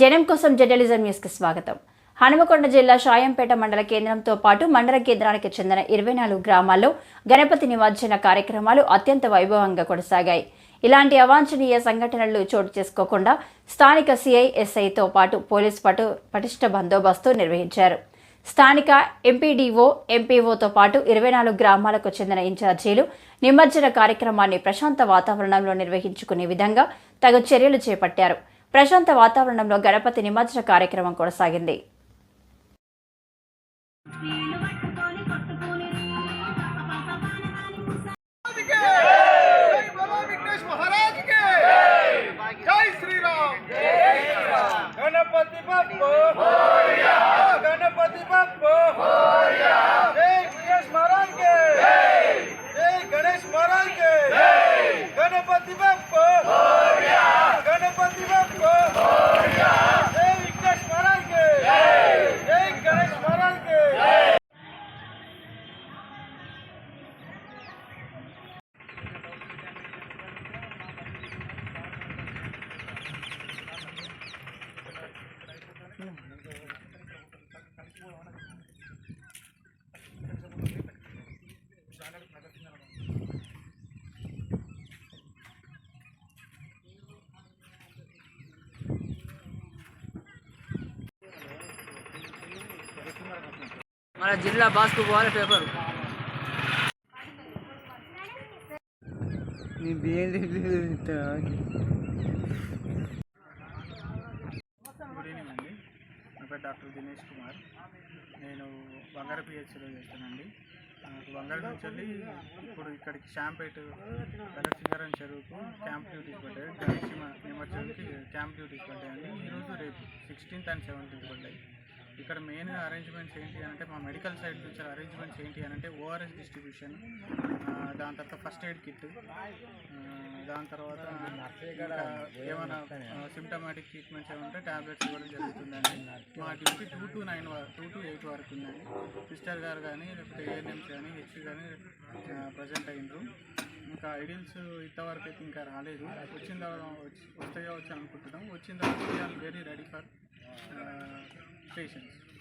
జనం కోసం జర్నలిజం న్యూస్కి స్వాగతం. హనుమకొండ జిల్లా షాయంపేట మండల కేంద్రంతో పాటు మండల కేంద్రానికి చెందిన ఇరవై నాలుగు గ్రామాల్లో గణపతి నిమజ్జన కార్యక్రమాలు అత్యంత వైభవంగా కొనసాగాయి. ఇలాంటి అవాంఛనీయ సంఘటనలు చోటు చేసుకోకుండా స్థానిక సిఐఎస్ఐతో పాటు పోలీస్ పటు పటిష్ట బందోబస్తు నిర్వహించారు. స్థానిక ఎంపీడీఓ ఎంపీఓతో పాటు ఇరవై నాలుగు గ్రామాలకు చెందిన ఇన్ఛార్జీలు నిమజ్జన కార్యక్రమాన్ని ప్రశాంత వాతావరణంలో నిర్వహించుకునే విధంగా తగు చర్యలు చేపట్టారు. ప్రశాంత వాతావరణంలో గణపతి నిమజ్జన కార్యక్రమం కొనసాగింది. మన జిల్లా బాస్కు పోవాలి పేపర్ గుడ్ ఈవినింగ్ అండి. నా పేరు డాక్టర్ దినేష్ కుమార్. నేను బంగారు పిహెచ్లో చేస్తానండి. నాకు బంగారు నుంచి వెళ్ళి ఇప్పుడు ఇక్కడికి షాంపేట్ గణసింగారం చెరువుకు క్యాంప్ డ్యూటీస్ పడ్డాయి. గణేష్ నిమజ్జనకి క్యాంప్ డ్యూటీస్ పడ్డాయండి. ఈరోజు రేపు సిక్స్టీన్త్ అండ్ సెవెంటీన్త్ పడ్డాయి. ఇక్కడ మెయిన్గా అరేంజ్మెంట్స్ ఏంటి అంటే మా మెడికల్ సైడ్ నుంచి అరేంజ్మెంట్స్ ఏంటి అని అంటే ఓఆర్ఎస్ డిస్ట్రిబ్యూషన్ దాని తర్వాత ఫస్ట్ ఎయిడ్ కిట్ దాని తర్వాత ఏమైనా సిమ్టమాటిక్ ట్రీట్మెంట్స్ ఏమంటే ట్యాబ్లెట్స్ ఇవ్వడం జరుగుతుందండి. మా duty two to nine two to eight వరకు ఉందండి. సిస్టర్ గారు కానీ లేకపోతే ఏఎన్ఎంస్ కానీ హెచ్సి కానీ ప్రజెంట్ అయినరు. ఇంకా ఐడియల్స్ ఇంతవరకు అయితే ఇంకా రాలేదు. వచ్చిన తర్వాత వచ్చి- వస్తాయో వచ్చి అనుకుంటున్నాం. వచ్చిన తర్వాత we're very ready for stations.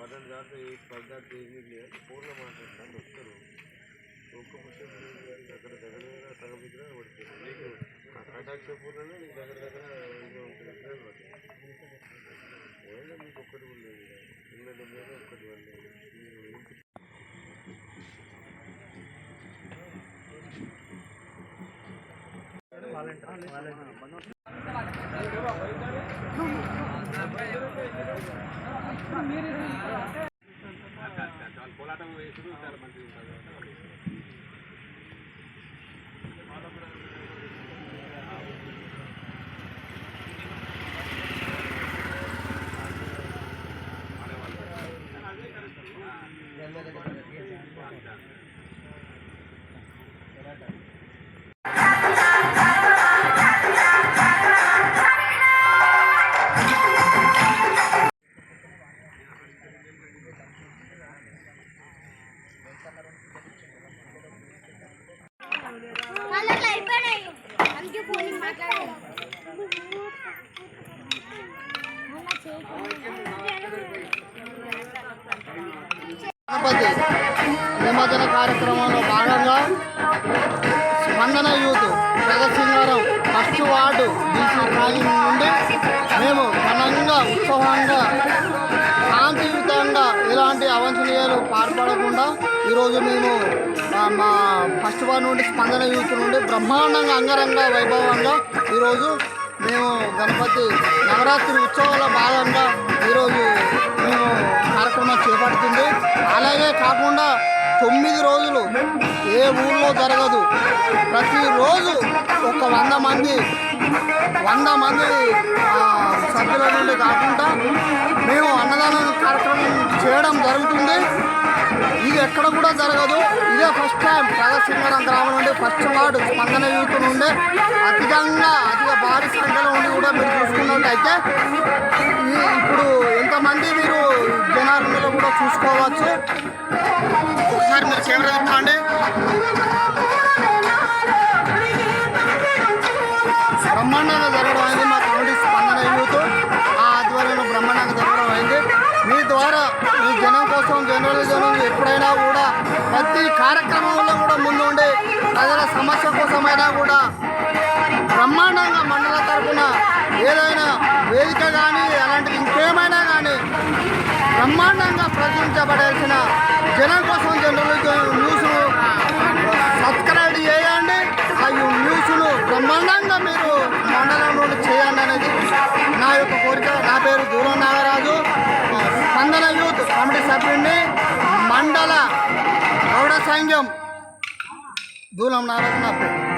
పన్నెండు దాంట్లో ఈ పద్నాలుగు లేదు ఫోన్లో మాట్లాడతాను వస్తారు ఒక్క పుస్తకం అక్కడ దగ్గర దగ్గర సగం దగ్గర పడుతుంది నీకు కాంటాక్ట్ పూర్ణంలో నీకు దగ్గర దగ్గర ఇంకా ఉంటుంది. ఎక్కడ మీకు ఒక్కటి కూడా లేదు. చిన్న డబ్బులు ఒక్కటి కూడా మీరు మీరు ఇంటి Gracias. గణపతి నిమజ్జన కార్యక్రమంలో భాగంగా Spandana youth Jagatsingaram first ward BC colony నుండి మేము ఘనంగా ఉత్సవంగా శాంతియుతంగా ఇలాంటి అవంచనీయాలు పాల్పడకుండా ఈరోజు మేము మా ఫస్ట్ వార్డు నుండి స్పందన యూత్ నుండి బ్రహ్మాండంగా అంగరంగ వైభవంగా ఈరోజు మేము గణపతి నవరాత్రి ఉత్సవాల భాగంగా ఈరోజు కార్యక్రమం చేపడుతుంది. అలాగే కాకుండా తొమ్మిది రోజులు ఏ ఊళ్ళో జరగదు. ప్రతిరోజు ఒక వంద మంది వంద మంది సభ్యుల నుండి కాకుండా మేము అన్నదానం కార్యక్రమం చేయడం జరుగుతుంది. ఇది ఎక్కడ కూడా జరగదు. ఇదే ఫస్ట్ టైం ప్రగసింగరం గ్రామం నుండి ఫస్ట్ వార్డు స్పందన యూత్ నుండి అధికంగా అధిక భారీ సంఖ్యలో ఉండి కూడా మీరు చూసుకున్నట్టయితే ఇప్పుడు ఎంతమంది మీరు జనాలలో కూడా చూసుకోవచ్చు. ఒకసారి మీరు కెమెరా తిప్పండి బ్రహ్మాండంగా జరగడం అయింది. మా కమిటీ స్పందన యూత్ ఆ ఆధ్వర్యంలో బ్రహ్మాండంగా జరగడం అయింది. మీ ద్వారా మీ జన కోసం జర్నలిజం ఎప్పుడైనా కూడా ప్రతి కార్యక్రమంలో కూడా ముందుండి ప్రజల సమస్య కోసమైనా కూడా బ్రహ్మాండంగా మండల తరఫున ఏదైనా వేదిక కానీ అలాంటివి ఇంకేమైనా కానీ బ్రహ్మాండంగా ప్రచురించబడాల్సిన జనం కోసం జర్నలిజం న్యూస్ను సబ్స్క్రైబ్ చేయండి. ఆ న్యూస్ను బ్రహ్మాండంగా మీరు మండల గౌడ సంఘం దూరం నాగరాజు నా పేరు